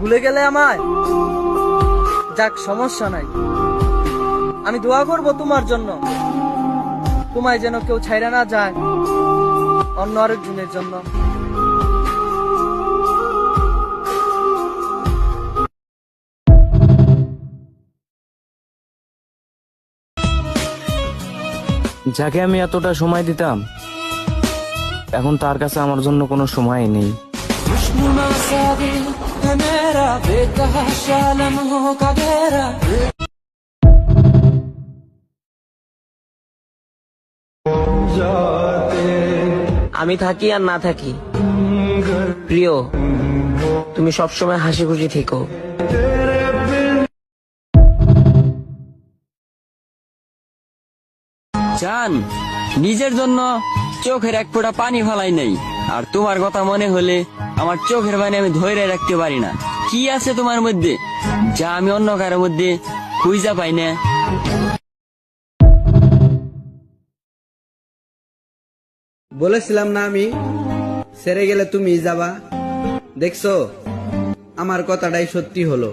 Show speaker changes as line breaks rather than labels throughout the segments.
ভুলে গেলে আমায়? যাক, সমস্যা নাই। আমি দোয়া করব তোমার জন্য। তোমায় যেন কেউ ছাইরা না যায় অন্য আরেকজনের জন্য।
যাকে আমি এতটা সময় দিতাম, এখন তার কাছে আমার জন্য কোনো সময় নেই।
আমি থাকি আর না থাকি। প্রিয় তুমি সবসময় হাসি খুশি থেকো।
জান নিজের জন্য চোখের এক ফোঁটা পানি ফেলাই নেই। আর তোমার কথা মনে হলে আমার চোখের পানি আমি ধরে রাখতে পারি না। কি আছে তোমার মধ্যে? যা আমি অন্য কারোর মধ্যে খুঁজা পাই না।
বলেছিলাম না আমি, সেরে গেলে তুমি যাবা। দেখছ, আমার কথাটাই সত্যি হলো।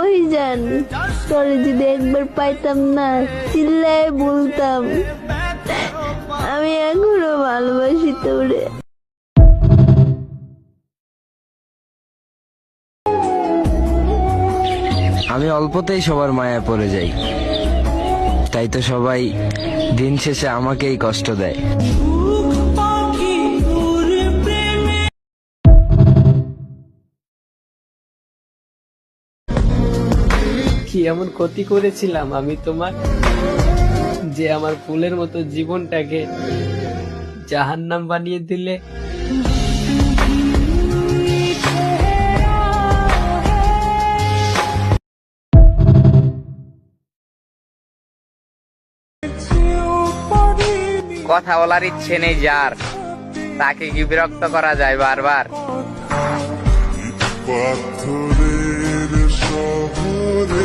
ওই যান তোরে যদি একবার পাইতাম না, চিল্লায় বলতাম। আমি এখনও ভালোবাসি তোরে।
আমি অল্পতেই সবার মায়া পড়ে যাই। তাই তো সবাই দিন শেষে আমাকেই কষ্ট দেয়।
কি এমন ক্ষতি করেছিলাম আমি তোমার? যে আমার ফুলের মতো জীবনটাকে জাহান্নাম বানিয়ে দিলে।
কথা বলার ইচ্ছে নেই যার। তাকে কি বিরক্ত করা যায় বারবার?
পাথরের শহরে